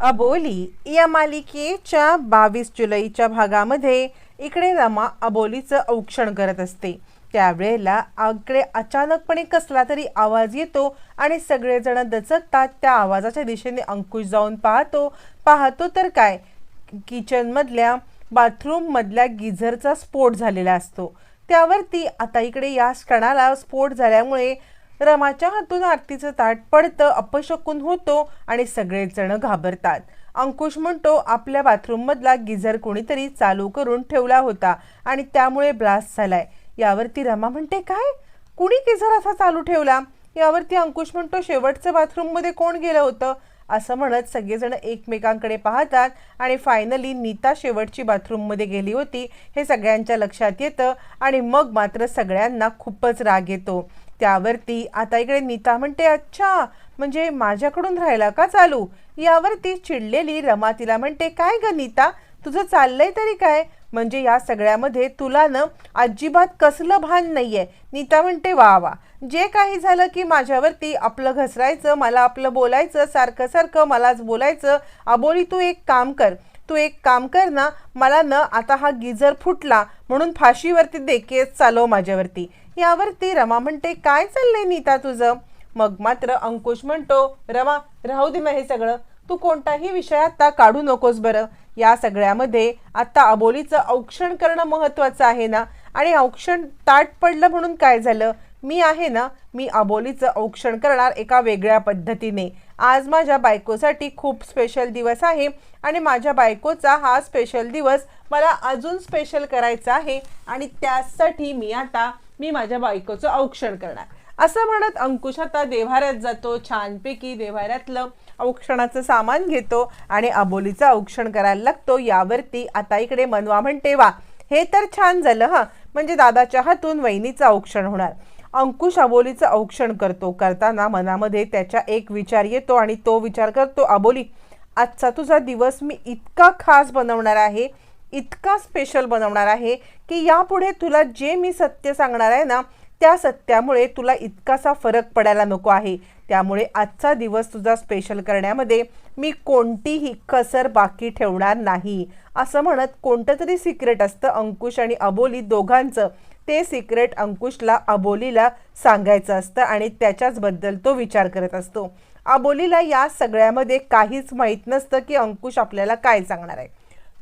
अबोली या मालिकेच्या बावीस जुलैच्या भागामध्ये इकडे रमा अबोलीचं औक्षण करत असते. त्यावेळेला आकडे अचानकपणे कसला तरी आवाज येतो आणि सगळेजण दचकतात त्या आवाजाच्या दिशेने अंकुश जाऊन पाहतो. पाहतो तर काय? किचनमधल्या बाथरूममधल्या गिझरचा स्फोट झालेला असतो. त्यावरती आता इकडे या क्षणाला स्फोट झाल्यामुळे रमाच्या हातून आरतीचं ताट पडतं अपशकून होतो आणि सगळेजण घाबरतात. अंकुश म्हणतो आपल्या बाथरूममधला गिझर कोणीतरी चालू करून ठेवला होता आणि त्यामुळे ब्लास्ट झालाय. यावरती रमा म्हणते काय? कुणी गिझर असा चालू ठेवला? यावरती अंकुश म्हणतो शेवटचं बाथरूममध्ये कोण गेलं होतं? असं म्हणत सगळेजण एकमेकांकडे पाहतात आणि फायनली नीता शेवटची बाथरूममध्ये गेली होती. हे सगळ्यांच्या लक्षात येतं आणि मग मात्र सगळ्यांना खूपच राग येतो. त्यावरती आता इकडे नीता म्हणते अच्छा म्हणजे माझ्याकडून राहिला का चालू? यावरती चिडलेली रमा तिला म्हणते काय ग नीता तुझं चाललंय तरी काय? म्हणजे या सगळ्यामध्ये तुला न अजिबात कसलं भान नाहीये. नीता म्हणते वा वा जे काही झालं की माझ्यावरती आपलं घसरायचं मला आपलं बोलायचं सारखं सारखं मलाच बोलायचं अबोली तू एक काम कर तू एक काम कर ना मला न आता हा गिजर फुटला म्हणून फाशीवरती दे केस चालव माझ्यावरती. यावरती रमा म्हणते काय चाललंय नीता तुझं? मग मात्र अंकुश म्हणतो रमा राहू दे मग हे सगळं. तू कोणताही विषय आता काढू नकोस बरं. या सगळ्यामध्ये आता अबोलीचं औक्षण करणं महत्वाचं आहे ना? आणि औक्षण ताट पडलं म्हणून काय झालं? मी आहे ना मी अबोलीचं औक्षण करणार एका वेगळ्या पद्धतीने. आज माझ्या बायकोसाठी खूप स्पेशल दिवस आहे आणि माझ्या बायकोचा हा स्पेशल दिवस मला अजून स्पेशल करायचा आहे आणि त्यासाठी मी आता मी माझ्या बायकोचं औक्षण करणार. असं म्हणत अंकुश आता देव्हाऱ्यात जातो छानपैकी देव्हाऱ्यातलं औक्षणाचं सामान घेतो आणि अबोलीचं औक्षण करायला लागतो. यावरती आता इकडे मनवा म्हणते वा हे तर छान झालं हां. म्हणजे दादाच्या हातून वहिनीचं औक्षण होणार. अंकुश अबोलीचं औक्षण करतो करताना मनामध्ये त्याच्या एक विचार येतो आणि तो विचार करतो अबोली आजचा तुझा दिवस मी इतका खास बनवणार आहे इतका स्पेशल बनवणार आहे की यापुढे तुला जे मी सत्य सांगणार आहे ना त्या सत्यामुळे तुला इतकासा फरक पडायला नको आहे. त्यामुळे आजचा दिवस तुझा स्पेशल करण्यामध्ये मी कोणतीही कसर बाकी ठेवणार नाही. असं म्हणत कोणतं तरी सिक्रेट असतं अंकुश आणि अबोली दोघांचं. ते सिक्रेट अंकुशला अबोलीला सांगायचं असतं आणि त्याच्याचबद्दल तो विचार करत असतो. अबोलीला या सगळ्यामध्ये काहीच माहीत नसतं की अंकुश आपल्याला काय सांगणार आहे.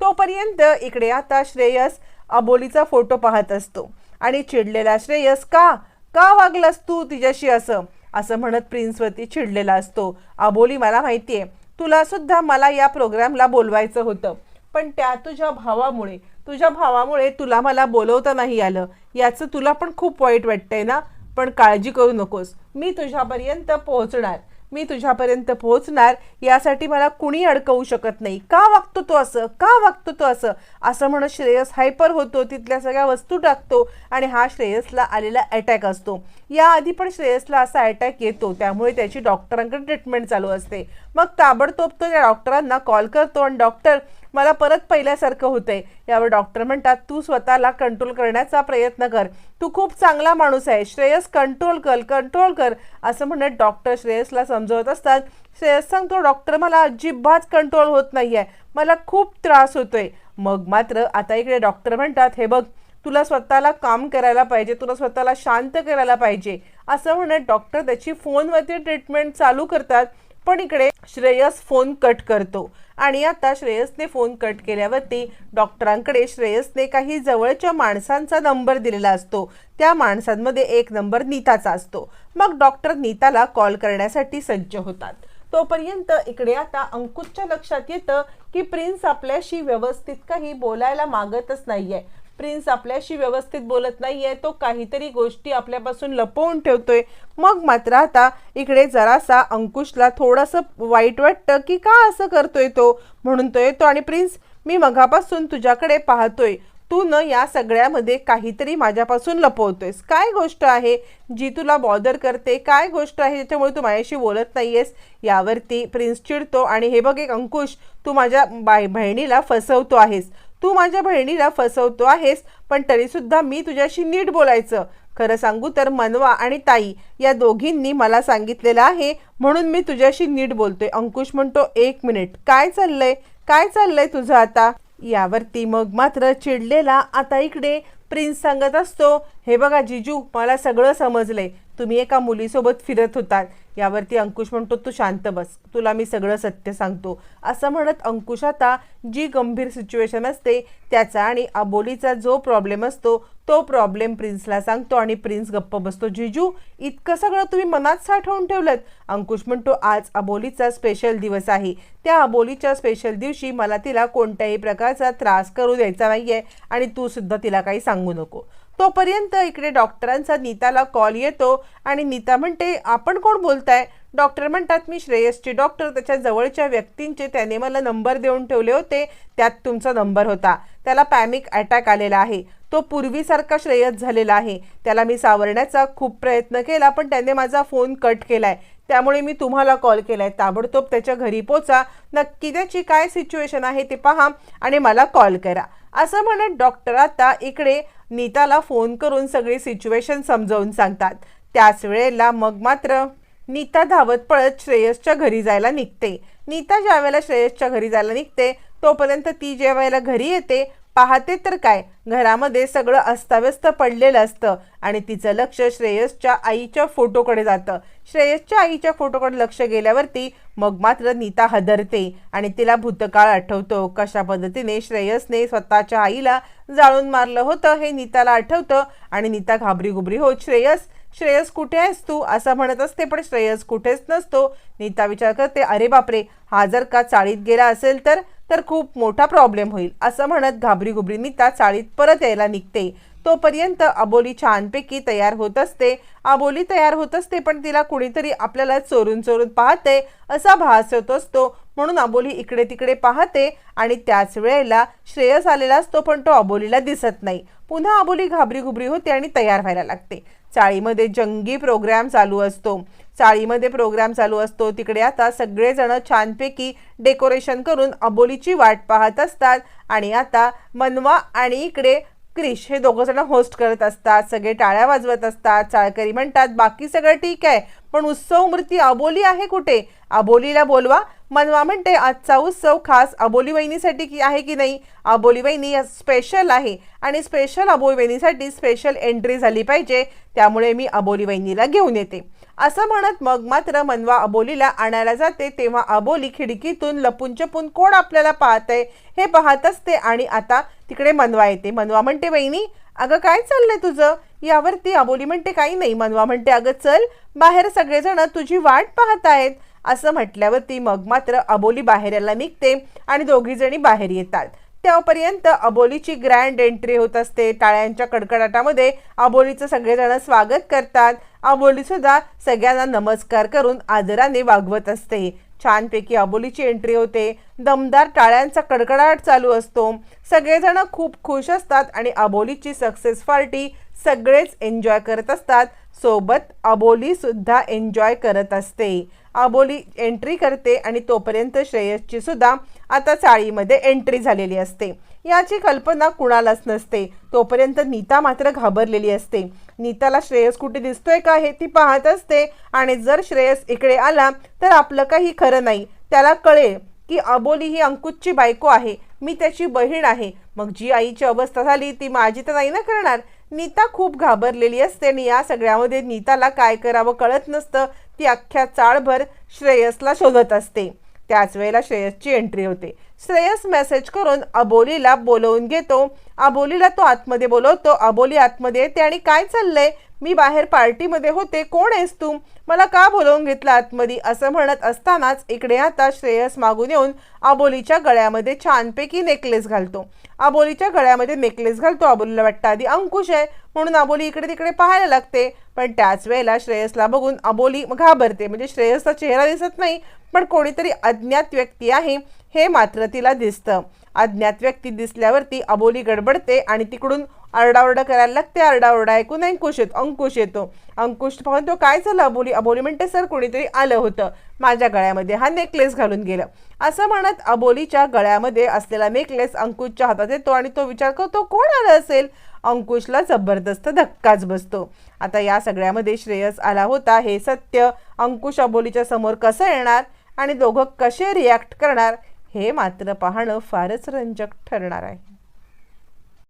तोपर्यंत इकडे आता श्रेयस अबोलीचा फोटो पाहत असतो. आणि चिडलेला श्रेयस का? का वागलास तू तिच्याशी असं? असं म्हणत प्रिन्सवरती चिडलेला असतो. अबोली मला माहितीये तुला सुद्धा मला या प्रोग्रामला बोलवायचं होतं. पण त्या तुझ्या भावामुळे तुझ्या भावामुळे तुला मला बोलवता नाही आलं. याचं तुला पण खूप वाईट वाटतंय ना? पण काळजी करू नकोस. मी तुझ्यापर्यंत पोहोचणार. मी तुझ्यापर्यंत पोहोचणार यासाठी मला कुणी अडकवू शकत नाही. का वागतो तो असं? का वागतो तो असं? असं म्हणत श्रेयस हायपर होतो तिथल्या सगळ्या वस्तू टाकतो आणि हा श्रेयसला आलेला अटॅक असतो. याआधी पण श्रेयसला असा अटॅक येतो त्यामुळे त्याची डॉक्टरांकडे ट्रीटमेंट चालू असते. मग ताबडतोब तो त्या डॉक्टरांना कॉल करतो आणि डॉक्टर मला परत पहिल्यासारखं होतंय. यावर डॉक्टर म्हणतात तू स्वतःला कंट्रोल करण्याचा प्रयत्न कर. तू खूप चांगला माणूस आहे. श्रेयस कंट्रोल कर कंट्रोल कर. असं म्हणत डॉक्टर श्रेयसला समजवत असतात. श्रेयस सांगतो डॉक्टर मला अजिबात कंट्रोल होत नाही आहे मला खूप त्रास होतोय. मग मात्र आता इकडे डॉक्टर म्हणतात हे बघ तुला स्वतःला काम करायला पाहिजे. तुला स्वतःला शांत करायला पाहिजे. असं म्हणत डॉक्टर त्याची फोनवरती ट्रीटमेंट चालू करतात. पण इकडे श्रेयस फोन कट करतो. आणि आता श्रेयसने फोन कट केल्यावरती डॉक्टरांकडे श्रेयसने काही जवळच्या माणसांचा नंबर दिलेला असतो. त्या माणसांमध्ये एक नंबर नीताचा असतो. मग डॉक्टर नीताला कॉल करण्यासाठी सज्ज होतात. तोपर्यंत इकडे आता अंकुशच्या लक्षात येतं की प्रिन्स आपल्याशी व्यवस्थित काही बोलायला मागतच नाहीये. प्रिन्स आपल्याशी व्यवस्थित बोलत नाहीये तो काहीतरी गोष्टी आपल्यापासून लपवून ठेवतोय. मग मात्र आता इकडे जरासा अंकुशला थोडंसं वाईट वाटतं की का असं करतोय तो? म्हणून तो येतो आणि प्रिन्स मी मघापासून तुझ्याकडे पाहतोय. तू न या सगळ्यामध्ये काहीतरी माझ्यापासून लपवतोयस. काय गोष्ट आहे जी तुला बॉदर करते? काय गोष्ट आहे ज्याच्यामुळे तू माझ्याशी बोलत नाहीयेस? यावरती प्रिन्स चिडतो आणि हे बघ एक अंकुश तू माझ्या बाय बहिणीला फसवतो आहेस. तू माझ्या बहिणीला फसवतो आहेस पण तरीसुद्धा मी तुझ्याशी नीट बोलायचं. खरं सांगू तर मनवा आणि ताई या दोघींनी मला सांगितलेलं आहे म्हणून मी तुझ्याशी नीट बोलतोय. अंकुश म्हणतो एक मिनिट काय चाललंय? काय चाललंय तुझं आता? यावरती मग मात्र चिडलेला आता इकडे प्रिन्स सांगत असतो हे बघा जिजू मला सगळं समजलंय. तुम्ही एका मुलीसोबत फिरत होतात यावरती अंकुश म्हणतो तू शांत बस. तुला मी सगळं सत्य सांगतो. असं म्हणत अंकुश आता जी गंभीर सिच्युएशन असते त्याचा आणि अबोलीचा जो प्रॉब्लेम असतो तो प्रॉब्लेम प्रिन्सला सांगतो आणि प्रिन्स गप्प बसतो. जिजू इतकं सगळं तुम्ही मनात साठवून ठेवलं अंकुश म्हणतो आज अबोलीचा स्पेशल दिवस आहे. त्या अबोलीच्या स्पेशल दिवशी मला तिला कोणत्याही प्रकारचा त्रास करू द्यायचा नाहीये आणि तू सुद्धा तिला काही सांगू नको. तोपर्यंत इकडे डॉक्टरांचा नीताला कॉल येतो आणि नीता म्हणते आपण कोण बोलताय? डॉक्टर म्हणतात मी श्रेयसचे डॉक्टर. त्याच्या जवळच्या व्यक्तींचे त्याने मला नंबर देऊन ठेवले होते. त्यात तुमचा नंबर होता. त्याला पॅमिक अटॅक आलेला आहे. तो पूर्वीसारखा श्रेयस झालेला आहे. त्याला मी सावरण्याचा खूप प्रयत्न केला पण त्याने माझा फोन कट केलाय. त्यामुळे मी तुम्हाला कॉल केलाय. ताबडतोब त्याच्या घरी पोचा. नक्की त्याची काय सिच्युएशन आहे ते पहा आणि मला कॉल करा. असं म्हणत डॉक्टर आता इकडे नीताला फोन करून सगळी सिच्युएशन समजावून सांगतात. त्याच वेळेला मग मात्र नीता धावत पळत श्रेयसच्या घरी जायला निघते. नीता ज्या वेळेला श्रेयसच्या घरी जायला निघते तोपर्यंत ती ज्या वेळेला घरी येते पाहते तर काय घरामध्ये सगळं अस्ताव्यस्त पडलेलं असतं आणि तिचं लक्ष श्रेयसच्या आईच्या फोटोकडे जातं. श्रेयसच्या आईच्या फोटोकडे लक्ष गेल्यावरती मग मात्र नीता हदरते आणि तिला भूतकाळ आठवतो. कशा पद्धतीने श्रेयसने स्वतःच्या आईला जाळून मारलं होतं हे नीताला आठवतं आणि नीता घाबरी घुबरी होत श्रेयस श्रेयस कुठे आहेस तू? असं म्हणत असते पण श्रेयस कुठेच नसतो. नीता विचार करते अरे बापरे हा जर का चाळीत गेला असेल तर तर खूप मोठा प्रॉब्लेम होईल. असं म्हणत घाबरी घुबरी नीता चाळीत परत यायला निघते. तोपर्यंत अबोली छानपैकी तयार होत असते. अबोली तयार होत असते पण तिला कुणीतरी आपल्याला चोरून चोरून पाहते असा भास होत असतो. म्हणून अबोली इकडे तिकडे पाहते आणि त्याच वेळेला श्रेयस आलेला असतो पण तो अबोलीला दिसत नाही. पुन्हा अबोली घाबरी घुबरी होते आणि तयार व्हायला लागते. चाळीमध्ये जंगी प्रोग्राम चालू असतो. चाळीमध्ये प्रोग्राम चालू असतो. तिकडे आता सगळेजण छानपैकी डेकोरेशन करून अबोलीची वाट पाहत असतात. आणि आता मनवा आणि इकडे क्रिश हे दोघं जण होस्ट करत असतात सगळे टाळ्या वाजवत असतात चाळकरी म्हणतात बाकी सगळं ठीक आहे पण उत्सव मूर्ती अबोली आहे कुठे? अबोलीला बोलवा. मनवा म्हणते आजचा उत्सव खास अबोली वहिनीसाठी की आहे की नाही? अबोली वहिनी स्पेशल आहे आणि स्पेशल अबोली वहिनीसाठी स्पेशल एंट्री झाली पाहिजे त्यामुळे मी अबोली वहिनीला घेऊन येते. असं म्हणत मग मात्र मनवा अबोलीला आणायला जाते. तेव्हा अबोली खिडकीतून लपून चपून कोण आपल्याला पाहत आहे हे पाहत असते आणि आता तिकडे मनवा येते. मनवा म्हणते वहिनी अगं काय चाललंय तुझं? यावरती अबोली म्हणते काही नाही. मनवा म्हणते अगं चल बाहेर सगळेजण तुझी वाट पाहत आहेत. असं म्हटल्यावरती मग मात्र अबोली बाहेर यायला निघते आणि दोघीजणी बाहेर येतात. तेव्हापर्यंत अबोलीची ग्रँड एंट्री होत असते. टाळ्यांच्या कडकडाटामध्ये अबोलीचं सगळेजण स्वागत करतात. आबोली सुद्धा सगळ्यांना नमस्कार करून आदराने वागवत असते. छानपैकी अबोलीची एंट्री होते. दमदार टाळ्यांचा कडकडाट चालू असतो. सगळेजण खूप खुश असतात आणि अबोलीची सक्सेस पार्टी सगळेच एन्जॉय करत असतात. सोबत अबोली सुद्धा एन्जॉय करत असते. अबोली एंट्री करते आणि तोपर्यंत श्रेयसची सुद्धा आता चाळीमध्ये एंट्री झालेली असते. याची कल्पना कुणालाच नसते. तोपर्यंत नीता मात्र घाबरलेली असते. नीताला श्रेयस कुठे दिसतोय का हे ती पाहत असते. आणि जर श्रेयस इकडे आला तर आपलं काही खरं नाही. त्याला कळेल की अबोली ही अंकुशची बायको आहे. मी त्याची बहीण आहे. मग जी आईची अवस्था झाली ती माझी तर नाही ना करणार? नीता खूप घाबरलेली असते आणि या सगळ्यामध्ये नीताला काय करावं कळत नसतं. ती अख्ख्या चाळभर श्रेयसला शोधत असते. त्याच वेळेला श्रेयसची एंट्री होते. श्रेयस मेसेज करून अबोलीला बोलवून घेतो. अबोलीला तो आतमध्ये बोलवतो अबोली आतमध्ये येते आणि काय चाललंय? मी बाहेर पार्टीमध्ये होते. कोण आहेस तू? मला का बोलवून घेतलं आतमध्ये? असं म्हणत असतानाच इकडे आता श्रेयस मागून येऊन अबोलीच्या गळ्यामध्ये छानपैकी नेकलेस घालतो. अबोलीच्या गळ्यामध्ये नेकलेस घालतो. अबोलीला वाटतं आधी अंकुश आहे. म्हणून अबोली इकडे तिकडे पाहायला लागते. पण त्याच वेळेला श्रेयसला बघून अबोली घाबरते. म्हणजे श्रेयसचा चेहरा दिसत नाही पण कोणीतरी अज्ञात व्यक्ती आहे हे मात्र तिला दिसतं. अज्ञात व्यक्ती दिसल्यावरती अबोली गडबडते आणि तिकडून आरडाओरडा करायला लागते आरडाओरडा ऐकून अंकुश येतो अंकुश येतो. अंकुश पाहून तो काय झालं? अबोली अबोली म्हणते सर कोणीतरी आलं होतं. माझ्या गळ्यामध्ये हा नेकलेस घालून गेलं. असं म्हणत अबोलीच्या गळ्यामध्ये असलेला नेकलेस अंकुशच्या हातात येतो आणि तो विचार करतो कोण आलं असेल? अंकुशला जबरदस्त धक्काच बसतो. आता या सगळ्यामध्ये श्रेयस आला होता हे सत्य. अंकुश अबोलीच्या समोर कसं येणार आणि दोघं कसे रिॲक्ट करणार हे मात्र पाहणं फारच रंजक ठरणार आहे.